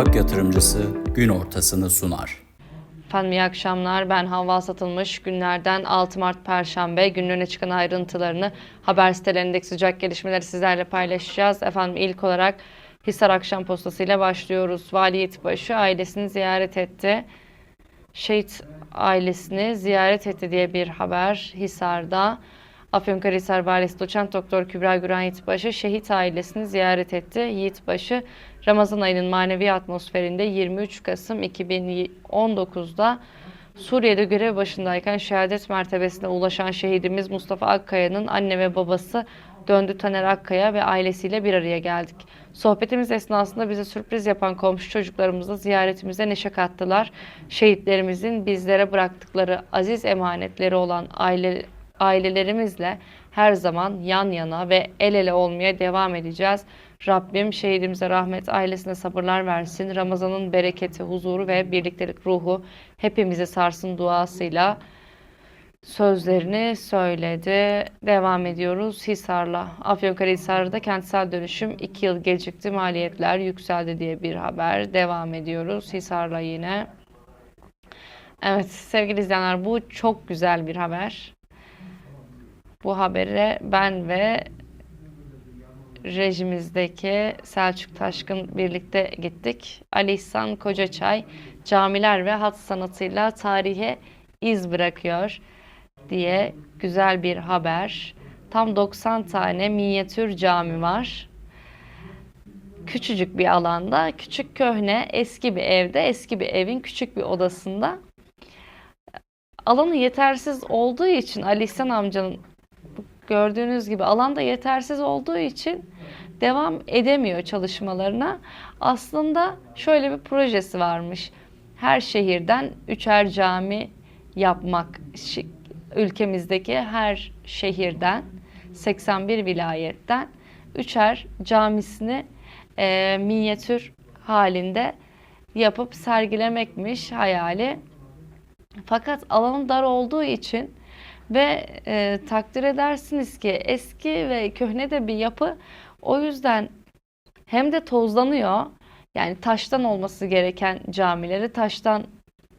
Toprak Yatırımcısı gün ortasını sunar. Efendim iyi akşamlar. Ben Havva Satılmış. Günlerden 6 Mart Perşembe günlerine çıkan ayrıntılarını haber sitelerindeki sıcak gelişmeleri sizlerle paylaşacağız. Efendim ilk olarak Hisar Akşam Postası ile başlıyoruz. Vali Yetbaşı ailesini ziyaret etti. Şehit ailesini ziyaret etti diye bir haber Hisar'da. Afyonkarahisar Valisi Doçent Doktor Kübra Güran Yiğitbaşı şehit ailesini ziyaret etti. Yiğitbaşı Ramazan ayının manevi atmosferinde 23 Kasım 2019'da Suriye'de görev başındayken şehadet mertebesine ulaşan şehidimiz Mustafa Akkaya'nın anne ve babası Döndü Taner Akkaya ve ailesiyle bir araya geldik. Sohbetimiz esnasında bize sürpriz yapan komşu çocuklarımızla ziyaretimize neşe kattılar. Şehitlerimizin bizlere bıraktıkları aziz emanetleri olan aile, ailelerimizle her zaman yan yana ve el ele olmaya devam edeceğiz. Rabbim şehidimize rahmet, ailesine sabırlar versin. Ramazan'ın bereketi, huzuru ve birliktelik ruhu hepimizi sarsın duasıyla sözlerini söyledi. Devam ediyoruz Hisar'la. Afyonkarahisar'da kentsel dönüşüm 2 yıl gecikti, maliyetler yükseldi diye bir haber. Devam ediyoruz Hisar'la yine. Evet sevgili izleyenler bu çok güzel bir haber. Bu habere ben ve rejimizdeki Selçuk Taşkın birlikte gittik. Ali İhsan Kocaçay camiler ve hat sanatıyla tarihe iz bırakıyor diye güzel bir haber. Tam 90 tane minyatür cami var. Küçücük bir alanda, küçük köhne, eski bir evde, eski bir evin küçük bir odasında. Alanı yetersiz olduğu için Ali İhsan amcanın gördüğünüz gibi alanda yetersiz olduğu için devam edemiyor çalışmalarına. Aslında şöyle bir projesi varmış. Her şehirden üçer cami yapmak ülkemizdeki her şehirden 81 vilayetten üçer camisini e, minyatür halinde yapıp sergilemekmiş hayali. Fakat alanı dar olduğu için ve e, takdir edersiniz ki eski ve köhne de bir yapı o yüzden hem de tozlanıyor. Yani taştan olması gereken camileri taştan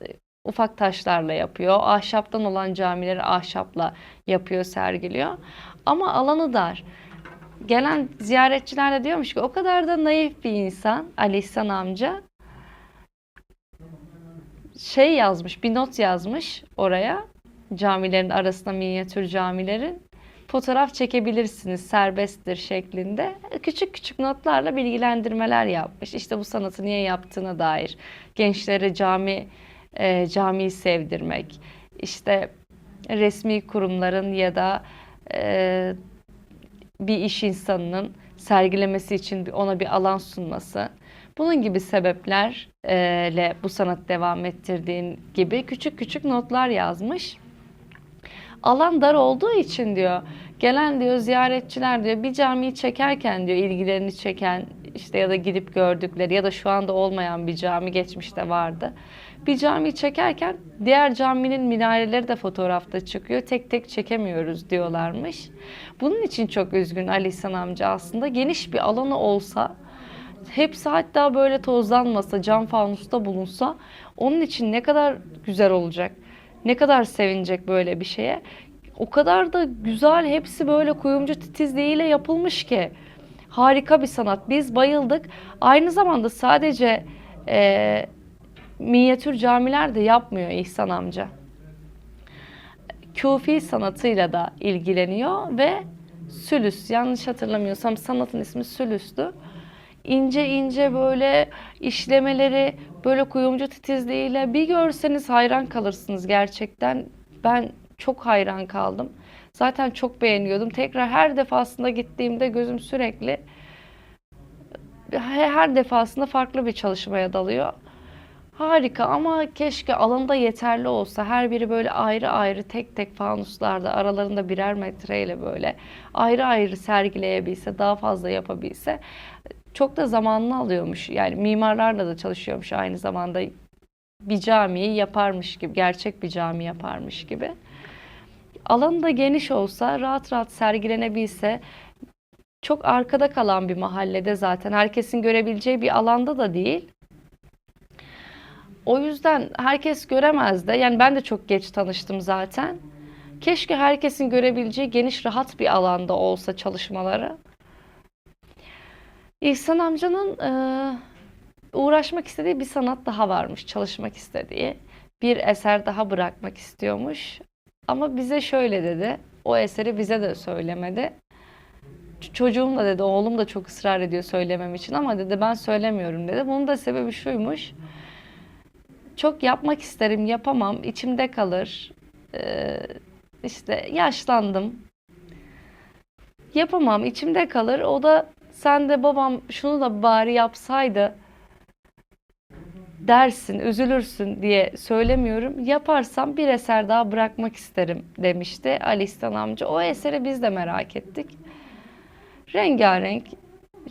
e, ufak taşlarla yapıyor. Ahşaptan olan camileri ahşapla yapıyor, sergiliyor. Ama alanı dar. Gelen ziyaretçiler de diyormuş ki o kadar da naif bir insan Ali İhsan amca. Şey yazmış, bir not yazmış oraya camilerin arasında minyatür camilerin fotoğraf çekebilirsiniz serbesttir şeklinde. Küçük küçük notlarla bilgilendirmeler yapmış. İşte bu sanatı niye yaptığına dair. Gençlere cami e, camiyi sevdirmek, işte resmi kurumların ya da e, bir iş insanının sergilemesi için ona bir alan sunması. Bunun gibi sebeplerle bu sanat devam ettirdiğin gibi küçük küçük notlar yazmış alan dar olduğu için diyor gelen diyor ziyaretçiler diyor bir camiyi çekerken diyor ilgilerini çeken işte ya da gidip gördükleri ya da şu anda olmayan bir cami geçmişte vardı. Bir camiyi çekerken diğer caminin minareleri de fotoğrafta çıkıyor. Tek tek çekemiyoruz diyorlarmış. Bunun için çok üzgün Ali İhsan amca aslında. Geniş bir alanı olsa hepsi hatta böyle tozlanmasa, cam fanusta bulunsa onun için ne kadar güzel olacak. Ne kadar sevinecek böyle bir şeye. O kadar da güzel hepsi böyle kuyumcu titizliğiyle yapılmış ki. Harika bir sanat. Biz bayıldık. Aynı zamanda sadece e, minyatür camiler de yapmıyor İhsan amca. Kufi sanatıyla da ilgileniyor ve sülüs yanlış hatırlamıyorsam sanatın ismi sülüstü. İnce ince böyle işlemeleri böyle kuyumcu titizliğiyle bir görseniz hayran kalırsınız gerçekten. Ben çok hayran kaldım. Zaten çok beğeniyordum. Tekrar her defasında gittiğimde gözüm sürekli her defasında farklı bir çalışmaya dalıyor. Harika ama keşke alanda yeterli olsa. Her biri böyle ayrı ayrı tek tek fanuslarda aralarında birer metreyle böyle ayrı ayrı sergileyebilse, daha fazla yapabilse çok da zamanını alıyormuş. Yani mimarlarla da çalışıyormuş aynı zamanda. Bir camiyi yaparmış gibi, gerçek bir cami yaparmış gibi. Alanı da geniş olsa, rahat rahat sergilenebilse, çok arkada kalan bir mahallede zaten herkesin görebileceği bir alanda da değil. O yüzden herkes göremez de. Yani ben de çok geç tanıştım zaten. Keşke herkesin görebileceği geniş rahat bir alanda olsa çalışmaları. İhsan amcanın eee, uğraşmak istediği bir sanat daha varmış, çalışmak istediği. Bir eser daha bırakmak istiyormuş. Ama bize şöyle dedi. O eseri bize de söylemedi. Çocuğum da dedi, oğlum da çok ısrar ediyor söylemem için ama dedi ben söylemiyorum dedi. Bunun da sebebi şuymuş. Çok yapmak isterim, yapamam, içimde kalır. Ee, işte yaşlandım. Yapamam, içimde kalır. O da sen de babam şunu da bari yapsaydı dersin, üzülürsün diye söylemiyorum. Yaparsam bir eser daha bırakmak isterim demişti Ali İhsan amca. O eseri biz de merak ettik. Rengarenk,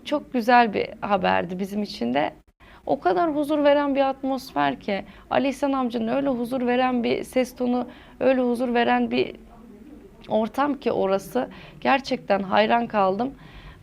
çok güzel bir haberdi bizim için de. O kadar huzur veren bir atmosfer ki Ali İhsan amcanın öyle huzur veren bir ses tonu, öyle huzur veren bir ortam ki orası. Gerçekten hayran kaldım.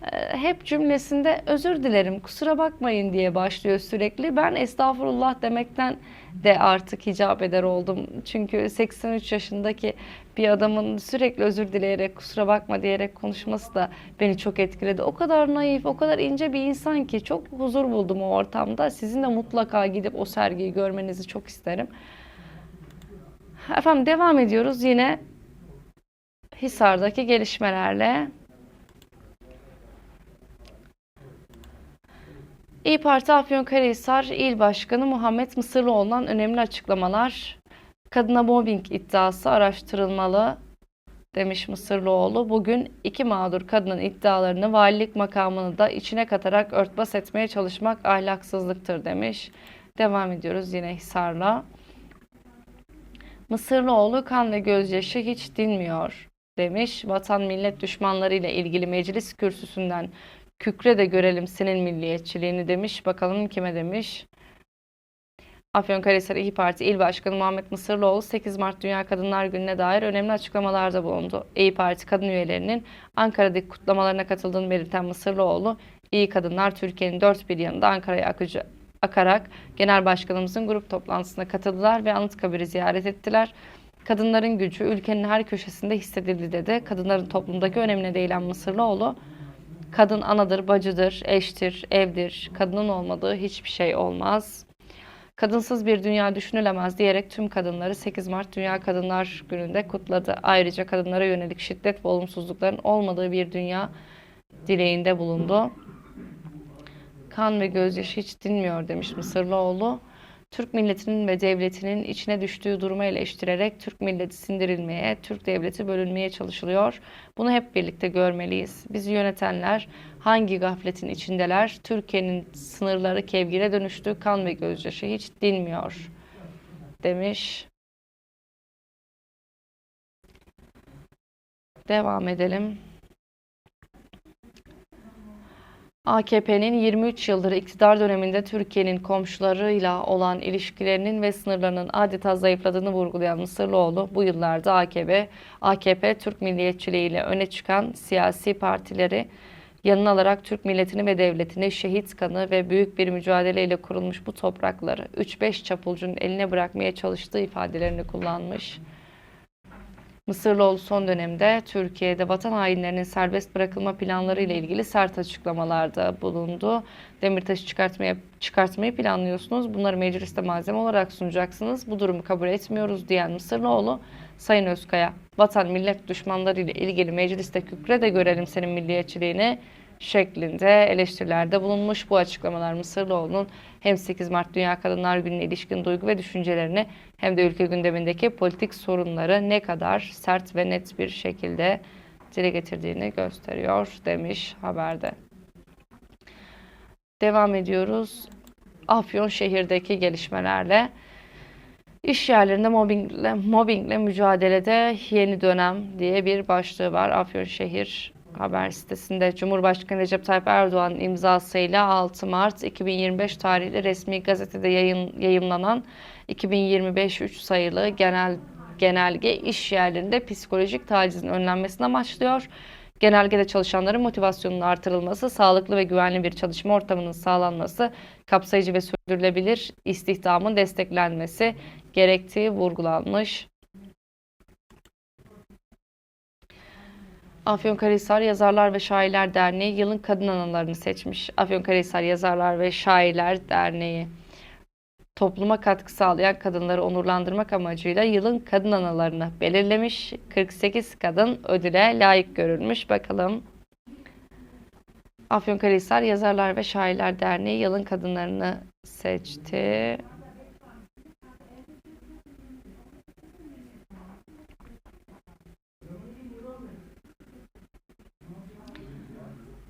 Ee, Hep cümlesinde özür dilerim, kusura bakmayın diye başlıyor sürekli. Ben estağfurullah demekten de artık hicap eder oldum. Çünkü 83 yaşındaki bir adamın sürekli özür dileyerek, kusura bakma diyerek konuşması da beni çok etkiledi. O kadar naif, o kadar ince bir insan ki çok huzur buldum o ortamda. Sizin de mutlaka gidip o sergiyi görmenizi çok isterim. Efendim devam ediyoruz yine Hisar'daki gelişmelerle. İyi Parti Afyonkarahisar İl Başkanı Muhammed Mısırlıoğlu'ndan önemli açıklamalar. Kadına mobbing iddiası araştırılmalı demiş Mısırlıoğlu. Bugün iki mağdur kadının iddialarını valilik makamını da içine katarak örtbas etmeye çalışmak ahlaksızlıktır demiş. Devam ediyoruz yine Hisar'la. Mısırlıoğlu kan ve gözyaşı hiç dinmiyor demiş. Vatan millet düşmanları ile ilgili meclis kürsüsünden kükre de görelim senin milliyetçiliğini demiş. Bakalım kime demiş. Afyonkarahisar İYİ Parti İl Başkanı Muhammed Mısırlıoğlu 8 Mart Dünya Kadınlar Günü'ne dair önemli açıklamalarda bulundu. İYİ Parti kadın üyelerinin Ankara'daki kutlamalarına katıldığını belirten Mısırlıoğlu, İyi Kadınlar Türkiye'nin dört bir yanında Ankara'ya akıcı, akarak Genel Başkanımızın grup toplantısına katıldılar ve Anıtkabir'i ziyaret ettiler. Kadınların gücü ülkenin her köşesinde hissedildi dedi. Kadınların toplumdaki önemine değinen Mısırlıoğlu, kadın anadır, bacıdır, eştir, evdir. Kadının olmadığı hiçbir şey olmaz. Kadınsız bir dünya düşünülemez diyerek tüm kadınları 8 Mart Dünya Kadınlar Günü'nde kutladı. Ayrıca kadınlara yönelik şiddet ve olumsuzlukların olmadığı bir dünya dileğinde bulundu. Kan ve gözyaşı hiç dinmiyor demiş Mısırlıoğlu. Türk milletinin ve devletinin içine düştüğü durumu eleştirerek Türk milleti sindirilmeye, Türk devleti bölünmeye çalışılıyor. Bunu hep birlikte görmeliyiz. Bizi yönetenler hangi gafletin içindeler? Türkiye'nin sınırları kevgire dönüştü, kan ve gözyaşı hiç dinmiyor demiş. Devam edelim. AKP'nin 23 yıldır iktidar döneminde Türkiye'nin komşularıyla olan ilişkilerinin ve sınırlarının adeta zayıfladığını vurgulayan Mısırlıoğlu, bu yıllarda AKP, AKP Türk milliyetçiliğiyle öne çıkan siyasi partileri yanına alarak Türk milletini ve devletini şehit kanı ve büyük bir mücadeleyle kurulmuş bu toprakları 3-5 çapulcunun eline bırakmaya çalıştığı ifadelerini kullanmış. Mısırlıoğlu son dönemde Türkiye'de vatan hainlerinin serbest bırakılma planları ile ilgili sert açıklamalarda bulundu. Demirtaş'ı çıkartmaya, çıkartmayı planlıyorsunuz. Bunları mecliste malzeme olarak sunacaksınız. Bu durumu kabul etmiyoruz diyen Mısırlıoğlu, Sayın Özkaya, vatan millet düşmanları ile ilgili mecliste kükre de görelim senin milliyetçiliğini şeklinde eleştirilerde bulunmuş. Bu açıklamalar Mısırlıoğlu'nun hem 8 Mart Dünya Kadınlar Günü'ne ilişkin duygu ve düşüncelerini hem de ülke gündemindeki politik sorunları ne kadar sert ve net bir şekilde dile getirdiğini gösteriyor demiş haberde. Devam ediyoruz. Afyon şehirdeki gelişmelerle. İş yerlerinde mobbingle, mobbingle mücadelede yeni dönem diye bir başlığı var. Afyonşehir haber sitesinde Cumhurbaşkanı Recep Tayyip Erdoğan'ın imzasıyla 6 Mart 2025 tarihli resmi gazetede yayın, yayımlanan 2025-3 sayılı genel genelge iş yerlerinde psikolojik tacizin önlenmesine amaçlıyor. Genelgede çalışanların motivasyonunun artırılması, sağlıklı ve güvenli bir çalışma ortamının sağlanması, kapsayıcı ve sürdürülebilir istihdamın desteklenmesi gerektiği vurgulanmış. Afyonkarahisar Yazarlar ve Şairler Derneği yılın kadın analarını seçmiş. Afyonkarahisar Yazarlar ve Şairler Derneği topluma katkı sağlayan kadınları onurlandırmak amacıyla yılın kadın analarını belirlemiş. 48 kadın ödüle layık görülmüş. Bakalım. Afyonkarahisar Yazarlar ve Şairler Derneği yılın kadınlarını seçti.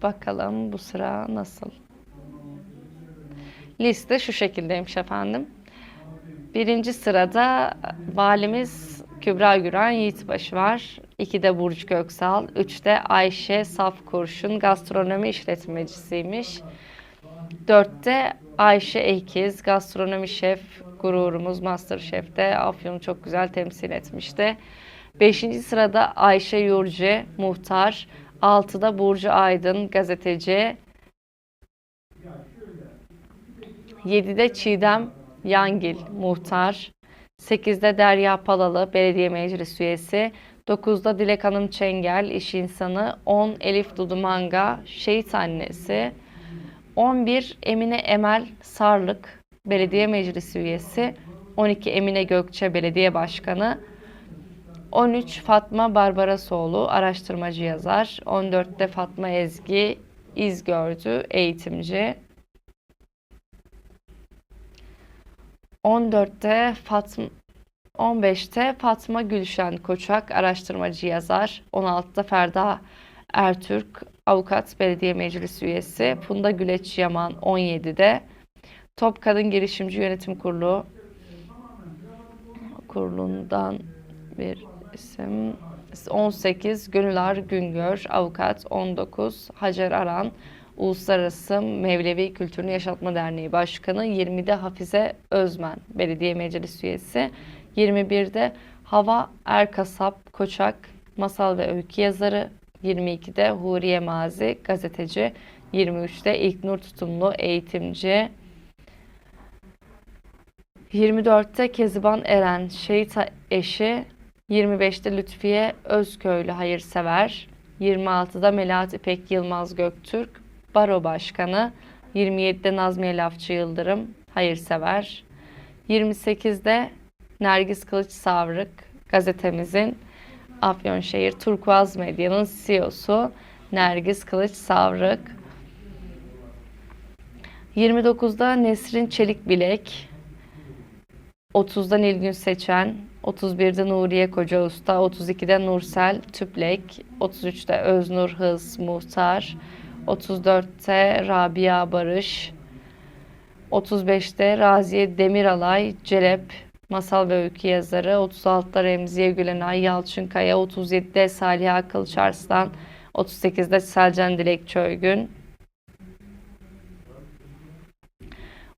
Bakalım bu sıra nasıl? Liste şu şekildeymiş efendim. Birinci sırada valimiz Kübra Güran Yiğitbaşı var. İkide Burcu Göksal. Üçte Ayşe Saf Kurşun gastronomi işletmecisiymiş. Dörtte Ayşe Ekiz gastronomi şef gururumuz Masterchef'te Afyon'u çok güzel temsil etmişti. Beşinci sırada Ayşe Yurcu muhtar. Altıda Burcu Aydın gazeteci. 7'de Çiğdem Yangil muhtar. 8'de Derya Palalı belediye meclis üyesi. 9'da Dilek Hanım Çengel iş insanı. 10 Elif Dudumanga şehit annesi. 11 Emine Emel Sarlık belediye meclis üyesi. 12 Emine Gökçe belediye başkanı. 13 Fatma Barbarasoğlu araştırmacı yazar. 14'te Fatma Ezgi İzgördü eğitimci. 14'te Fatma 15'te Fatma Gülşen Koçak araştırmacı yazar. 16'da Ferda Ertürk avukat belediye meclis üyesi. Funda Güleç Yaman 17'de Top Kadın Girişimci Yönetim Kurulu kurulundan bir isim 18 Gönülar Güngör avukat 19 Hacer Aran Uluslararası Mevlevi Kültürünü Yaşatma Derneği Başkanı 20'de Hafize Özmen Belediye Meclis Üyesi 21'de Hava Erkasap Koçak Masal ve Öykü Yazarı 22'de Huriye Mazi Gazeteci 23'te İlknur Tutumlu Eğitimci 24'te Keziban Eren Şehit eşi 25'te Lütfiye Özköylü hayırsever 26'da Melahat İpek Yılmaz Göktürk Baro Başkanı 27'de Nazmiye Lafçı Yıldırım hayırsever 28'de Nergis Kılıç Savrık gazetemizin Afyonşehir Turkuaz Medya'nın CEO'su Nergis Kılıç Savrık. 29'da Nesrin Çelik Bilek 30'da Nilgün Seçen, 31'de Nuriye Koca Usta, 32'de Nursel Tüplek, 33'te Öznur Hız Muhtar, 34'te Rabia Barış, 35'te Raziye Demiralay Celep Masal ve Öykü yazarı, 36'da Remziye Gülenay Yalçınkaya, 37'de Saliha Kılıçarslan, 38'de Selcan Dilek Çöygün,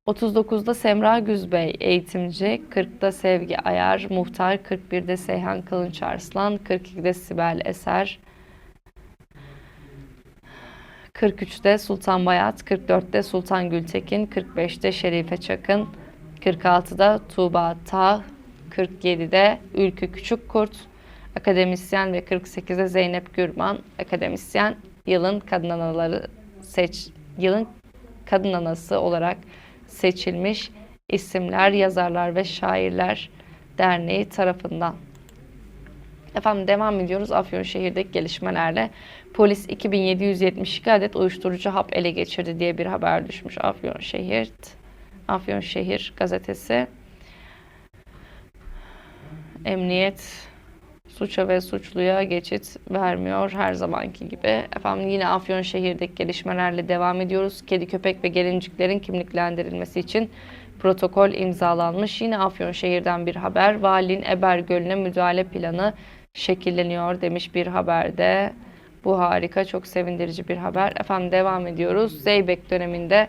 39'da Semra Güzbey eğitimci, 40'da Sevgi Ayar muhtar, 41'de Seyhan Kılınç Arslan, 42'de Sibel Eser, 43'te Sultan Bayat, 44'te Sultan Gültekin, 45'te Şerife Çakın, 46'da Tuğba Tağ, 47'de Ülkü Küçükkurt, akademisyen ve 48'de Zeynep Gürman, akademisyen yılın kadın anaları seç yılın kadın anası olarak seçilmiş isimler, yazarlar ve şairler derneği tarafından. Efendim devam ediyoruz Afyonşehir'deki gelişmelerle. Polis 2772 adet uyuşturucu hap ele geçirdi diye bir haber düşmüş Afyonşehir. Afyonşehir gazetesi. Emniyet suça ve suçluya geçit vermiyor her zamanki gibi. Efendim yine Afyonşehir'deki gelişmelerle devam ediyoruz. Kedi, köpek ve gelinciklerin kimliklendirilmesi için protokol imzalanmış. Yine Afyonşehir'den bir haber. Valinin Eber Gölü'ne müdahale planı şekilleniyor demiş bir haberde. Bu harika, çok sevindirici bir haber. Efendim devam ediyoruz. Zeybek döneminde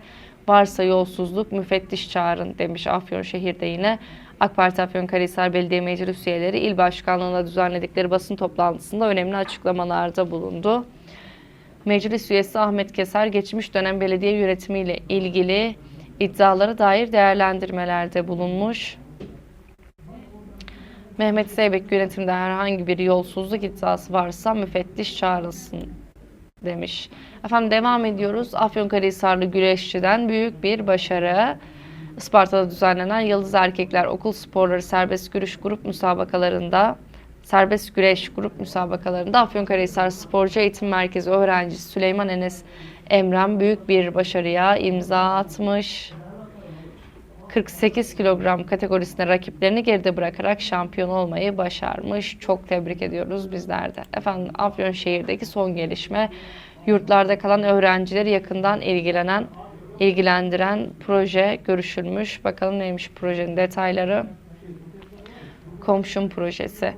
varsa yolsuzluk müfettiş çağırın demiş Afyonşehir'de yine. AK Parti Afyonkarahisar Belediye Meclis üyeleri il başkanlığında düzenledikleri basın toplantısında önemli açıklamalarda bulundu. Meclis üyesi Ahmet Keser geçmiş dönem belediye yönetimiyle ilgili iddialara dair değerlendirmelerde bulunmuş. Mehmet Zeybek yönetimde herhangi bir yolsuzluk iddiası varsa müfettiş çağrılsın demiş. Efendim devam ediyoruz. Afyonkarahisarlı güreşçiden büyük bir başarı. Isparta'da düzenlenen Yıldız Erkekler Okul Sporları Serbest Güreş Grup Müsabakalarında Serbest Güreş Grup Müsabakalarında Afyonkarahisar Sporcu Eğitim Merkezi öğrencisi Süleyman Enes Emren büyük bir başarıya imza atmış. 48 kilogram kategorisinde rakiplerini geride bırakarak şampiyon olmayı başarmış. Çok tebrik ediyoruz bizler de. Efendim Afyonşehir'deki son gelişme yurtlarda kalan öğrencileri yakından ilgilenen ilgilendiren proje görüşülmüş. Bakalım neymiş projenin detayları. Komşum projesi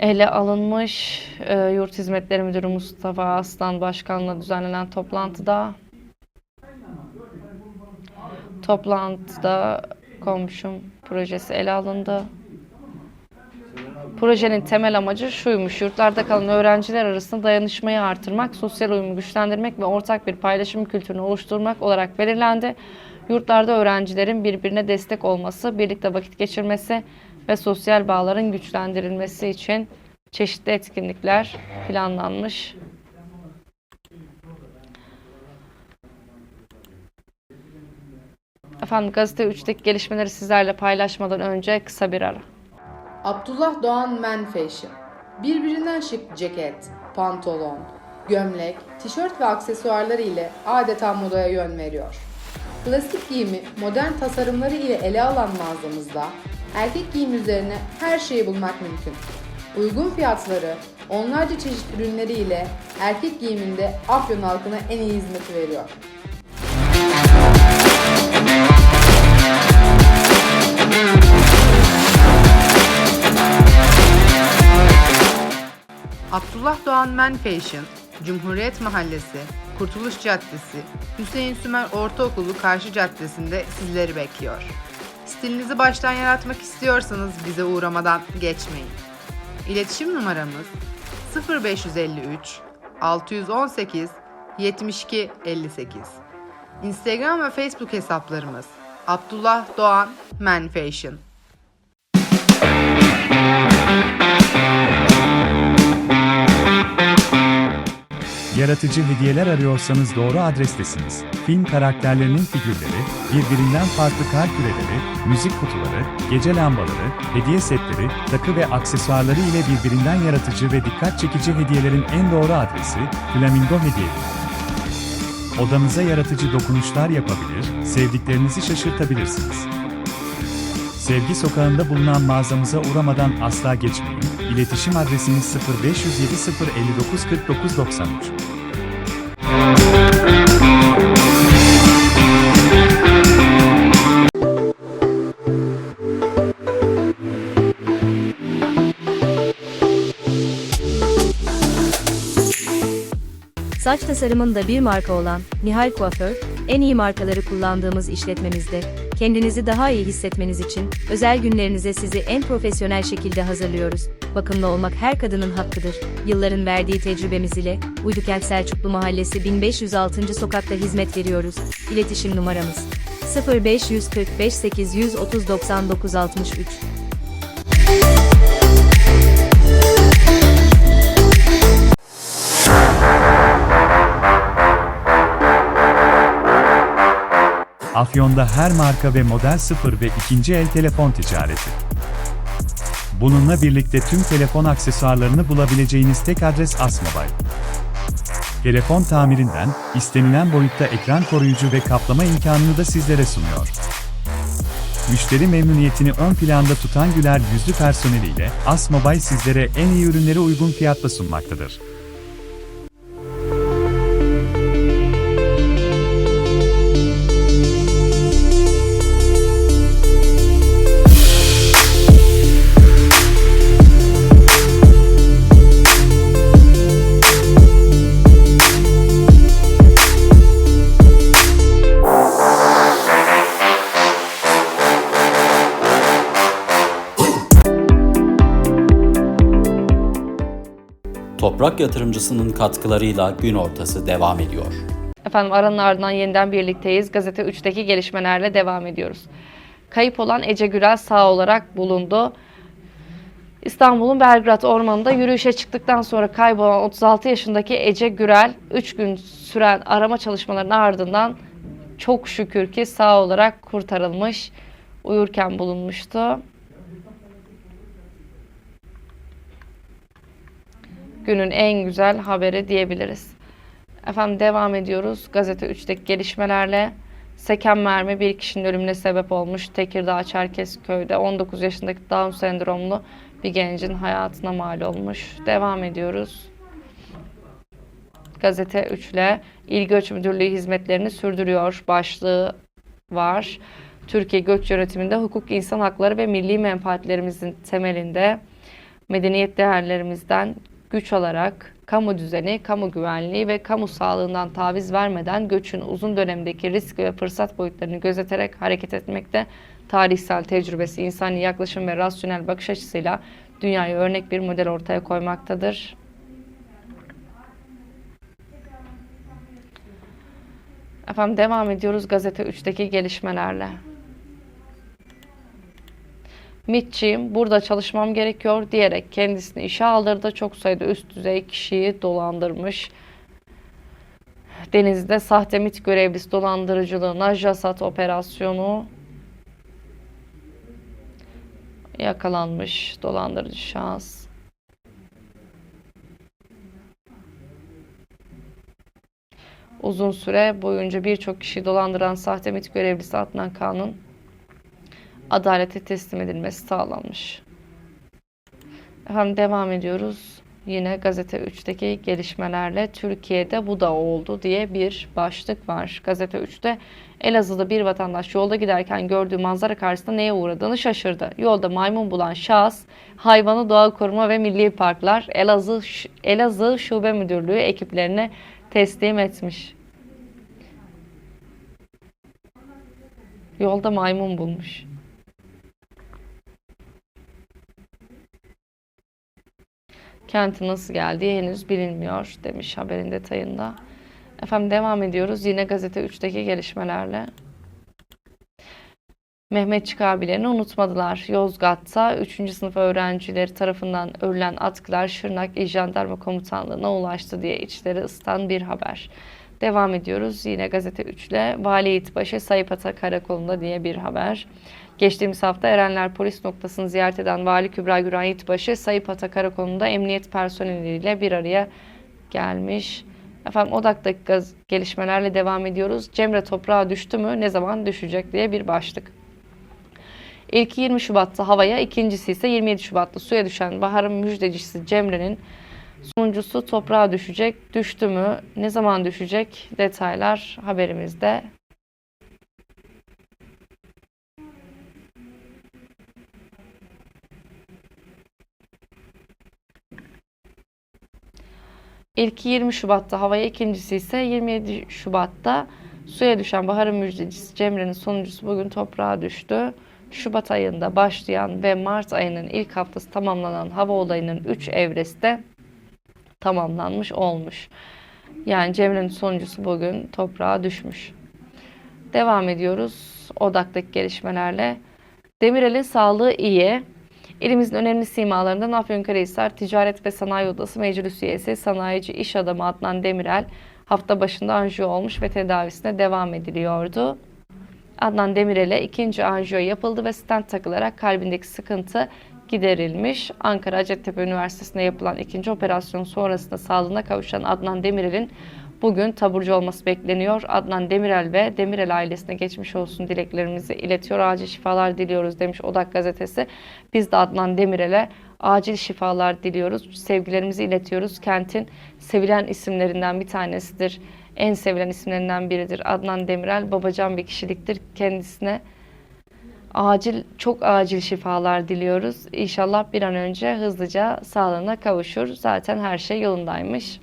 ele alınmış. E, Yurt Hizmetleri Müdürü Mustafa Aslan Başkan'la düzenlenen toplantıda toplantıda komşum projesi ele alındı. Projenin temel amacı şuymuş, yurtlarda kalan öğrenciler arasında dayanışmayı artırmak, sosyal uyumu güçlendirmek ve ortak bir paylaşım kültürünü oluşturmak olarak belirlendi. Yurtlarda öğrencilerin birbirine destek olması, birlikte vakit geçirmesi ve sosyal bağların güçlendirilmesi için çeşitli etkinlikler planlanmış. Efendim gazete 3'teki gelişmeleri sizlerle paylaşmadan önce kısa bir ara. Abdullah Doğan Men Fashion. Birbirinden şık ceket, pantolon, gömlek, tişört ve aksesuarları ile adeta modaya yön veriyor. Klasik giyimi modern tasarımları ile ele alan mağazamızda erkek giyim üzerine her şeyi bulmak mümkün. Uygun fiyatları, onlarca çeşit ürünleri ile erkek giyiminde Afyon halkına en iyi hizmeti veriyor. Abdullah Doğan Men Fashion, Cumhuriyet Mahallesi, Kurtuluş Caddesi, Hüseyin Sümer Ortaokulu Karşı Caddesi'nde sizleri bekliyor. Stilinizi baştan yaratmak istiyorsanız bize uğramadan geçmeyin. İletişim numaramız 0553 618 72 58. Instagram ve Facebook hesaplarımız Abdullah Doğan Men Fashion. Yaratıcı hediyeler arıyorsanız doğru adrestesiniz. Film karakterlerinin figürleri, birbirinden farklı kar küreleri, müzik kutuları, gece lambaları, hediye setleri, takı ve aksesuarları ile birbirinden yaratıcı ve dikkat çekici hediyelerin en doğru adresi Flamingo Hediye. Odanıza yaratıcı dokunuşlar yapabilir, sevdiklerinizi şaşırtabilirsiniz. Sevgi Sokağı'nda bulunan mağazamıza uğramadan asla geçmeyin. İletişim adresimiz 0507 059 49 93. Saç tasarımında bir marka olan Nihal Kuaför, en iyi markaları kullandığımız işletmemizde, kendinizi daha iyi hissetmeniz için özel günlerinize sizi en profesyonel şekilde hazırlıyoruz. Bakımlı olmak her kadının hakkıdır. Yılların verdiği tecrübemiz ile Uydukent Selçuklu Mahallesi 1506. sokakta hizmet veriyoruz. İletişim numaramız 0545 830 99 63. Afyon'da her marka ve model sıfır ve ikinci el telefon ticareti. Bununla birlikte tüm telefon aksesuarlarını bulabileceğiniz tek adres Asmobile. Telefon tamirinden, istenilen boyutta ekran koruyucu ve kaplama imkanını da sizlere sunuyor. Müşteri memnuniyetini ön planda tutan güler yüzlü personeliyle Asmobile sizlere en iyi ürünleri uygun fiyatla sunmaktadır. Yatırımcısının katkılarıyla gün ortası devam ediyor. Efendim aranın ardından yeniden birlikteyiz. Gazete 3'teki gelişmelerle devam ediyoruz. Kayıp olan Ece Gürel sağ olarak bulundu. İstanbul'un Belgrad Ormanı'nda yürüyüşe çıktıktan sonra kaybolan 36 yaşındaki Ece Gürel 3 gün süren arama çalışmalarının ardından çok şükür ki sağ olarak kurtarılmış, uyurken bulunmuştu. Günün en güzel haberi diyebiliriz. Efendim devam ediyoruz. Gazete 3'teki gelişmelerle seken mermi bir kişinin ölümüne sebep olmuş. Tekirdağ Çerkezköy'de 19 yaşındaki Down sendromlu bir gencin hayatına mal olmuş. Devam ediyoruz. Gazete 3 ile İl Göç Müdürlüğü hizmetlerini sürdürüyor başlığı var. Türkiye Göç Yönetiminde hukuk, insan hakları ve milli menfaatlerimizin temelinde medeniyet değerlerimizden güç alarak kamu düzeni, kamu güvenliği ve kamu sağlığından taviz vermeden göçün uzun dönemdeki risk ve fırsat boyutlarını gözeterek hareket etmekte tarihsel tecrübesi, insani yaklaşım ve rasyonel bakış açısıyla dünyaya örnek bir model ortaya koymaktadır. Efendim devam ediyoruz gazete 3'teki gelişmelerle. MİT'çiyim, burada çalışmam gerekiyor diyerek kendisini işe aldırdı. Çok sayıda üst düzey kişiyi dolandırmış. Denizli'de sahte MİT görevlisi dolandırıcılığına JASAT operasyonu yakalanmış dolandırıcı şahıs. Uzun süre boyunca birçok kişiyi dolandıran sahte MİT görevlisi Adnan Kağan'ın adalete teslim edilmesi sağlanmış. Efendim devam ediyoruz. Yine gazete 3'teki gelişmelerle Türkiye'de bu da oldu diye bir başlık var. Gazete 3'te Elazığ'da bir vatandaş yolda giderken gördüğü manzara karşısında neye uğradığını şaşırdı. Yolda maymun bulan şahıs Hayvanı Doğa Koruma ve Milli Parklar Elazığ Elazığ Şube Müdürlüğü ekiplerine teslim etmiş. Yolda maymun bulmuş. Kenti nasıl geldiği henüz bilinmiyor demiş haberin detayında. Efendim devam ediyoruz yine gazete 3'teki gelişmelerle. Mehmetçik abilerini unutmadılar. Yozgat'ta 3. sınıf öğrencileri tarafından örülen atkılar Şırnak İl Jandarma Komutanlığı'na ulaştı diye içleri ısıtan bir haber. Devam ediyoruz yine gazete 3 ile Vali İtbaşı Sayıpata Karakolu'nda diye bir haber. Geçtiğimiz hafta Erenler Polis noktasını ziyaret eden Vali Kübra Güran Yiğitbaşı Sayıpata Karakolu'nda emniyet personeliyle bir araya gelmiş. Efendim Odak'taki gelişmelerle devam ediyoruz. Cemre toprağa düştü mü ne zaman düşecek diye bir başlık. İlki 20 Şubat'ta havaya, ikincisi ise 27 Şubat'ta suya düşen Bahar'ın müjdecisi Cemre'nin sonuncusu toprağa düşecek. Düştü mü? Ne zaman düşecek? Detaylar haberimizde. İlki 20 Şubat'ta havaya, ikincisi ise 27 Şubat'ta suya düşen Bahar'ın müjdecisi Cemre'nin sonuncusu bugün toprağa düştü. Şubat ayında başlayan ve Mart ayının ilk haftası tamamlanan hava olayının 3 evresi de tamamlanmış olmuş. Yani Cemre'nin sonuncusu bugün toprağa düşmüş. Devam ediyoruz odaktaki gelişmelerle. Demirel'in sağlığı iyi. İlimizin önemli simalarından Afyonkarahisar Ticaret ve Sanayi Odası Meclis Üyesi Sanayici İş Adamı Adnan Demirel hafta başında anjiyo olmuş ve tedavisine devam ediliyordu. Adnan Demirel'e ikinci anjiyo yapıldı ve stent takılarak kalbindeki sıkıntı giderilmiş. Ankara Hacettepe Üniversitesi'nde yapılan ikinci operasyon sonrasında sağlığına kavuşan Adnan Demirel'in bugün taburcu olması bekleniyor. Adnan Demirel ve Demirel ailesine geçmiş olsun dileklerimizi iletiyor. Acil şifalar diliyoruz demiş Odak gazetesi. Biz de Adnan Demirel'e acil şifalar diliyoruz. Sevgilerimizi iletiyoruz. Kentin sevilen isimlerinden bir tanesidir. En sevilen isimlerinden biridir. Adnan Demirel babacan bir kişiliktir. Kendisine acil çok acil şifalar diliyoruz. İnşallah bir an önce hızlıca sağlığına kavuşur. Zaten her şey yolundaymış.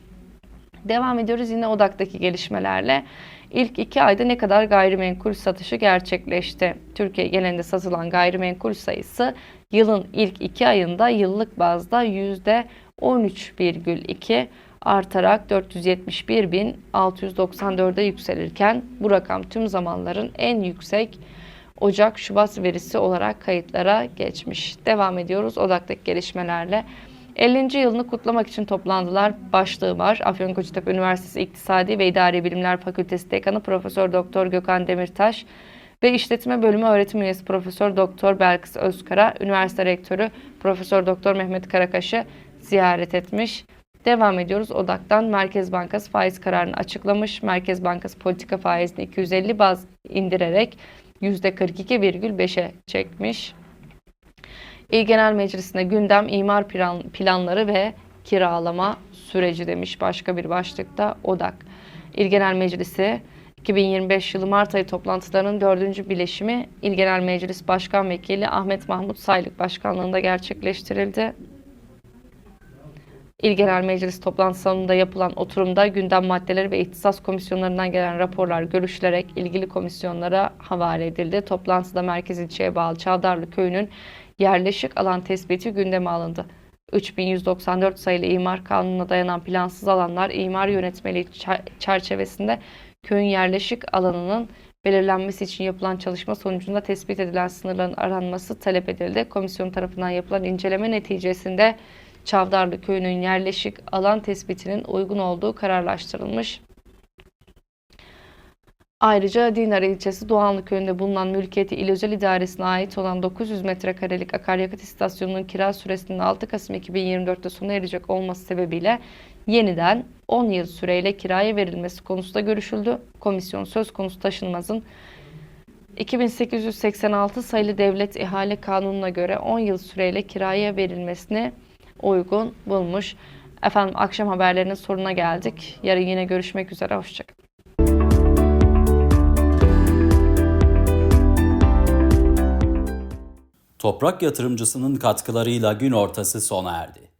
Devam ediyoruz yine odaktaki gelişmelerle. İlk iki ayda ne kadar gayrimenkul satışı gerçekleşti? Türkiye genelinde satılan gayrimenkul sayısı yılın ilk iki ayında yıllık bazda yüzde 13,2 artarak 471.694'e yükselirken bu rakam tüm zamanların en yüksek Ocak-Şubat verisi olarak kayıtlara geçmiş. Devam ediyoruz odaktaki gelişmelerle. 50. yılını kutlamak için toplandılar. Başlığı var. Afyonkarahisar Üniversitesi İktisadi ve İdari Bilimler Fakültesi Dekanı Profesör Doktor Gökhan Demirtaş ve İşletme Bölümü öğretim üyesi Profesör Doktor Belkıs Özkara, üniversite rektörü Profesör Doktor Mehmet Karakaş'ı ziyaret etmiş. Devam ediyoruz. Odak'tan Merkez Bankası faiz kararını açıklamış. Merkez Bankası politika faizini 250 baz indirerek %42,5'e çekmiş. İl Genel Meclisi'nde gündem imar plan, planları ve kiralama süreci demiş başka bir başlıkta Odak. İl Genel Meclisi 2025 yılı Mart ayı toplantılarının dördüncü bileşimi İl Genel Meclis Başkan Vekili Ahmet Mahmut Saylık Başkanlığında gerçekleştirildi. İl Genel Meclis toplantı salonunda yapılan oturumda gündem maddeleri ve ihtisas komisyonlarından gelen raporlar görüşülerek ilgili komisyonlara havale edildi. Toplantıda merkez ilçeye bağlı Çavdarlı Köyü'nün yerleşik alan tespiti gündeme alındı. 3194 sayılı imar kanununa dayanan plansız alanlar imar yönetmeliği çer- çerçevesinde köyün yerleşik alanının belirlenmesi için yapılan çalışma sonucunda tespit edilen sınırların aranması talep edildi. Komisyon tarafından yapılan inceleme neticesinde Çavdarlı Köyü'nün yerleşik alan tespitinin uygun olduğu kararlaştırılmış. Ayrıca Dinare ilçesi Doğanlı köyünde bulunan mülkiyeti İl Özel İdaresi'ne ait olan 900 metrekarelik akaryakıt istasyonunun kira süresinin 6 Kasım 2024'te sona erecek olması sebebiyle yeniden 10 yıl süreyle kiraya verilmesi konusunda görüşüldü. Komisyon söz konusu taşınmazın 2886 sayılı Devlet İhale Kanunu'na göre 10 yıl süreyle kiraya verilmesini uygun bulmuş. Efendim akşam haberlerinin sonuna geldik. Yarın yine görüşmek üzere. Hoşçakalın. Toprak yatırımcısının katkılarıyla gün ortası sona erdi.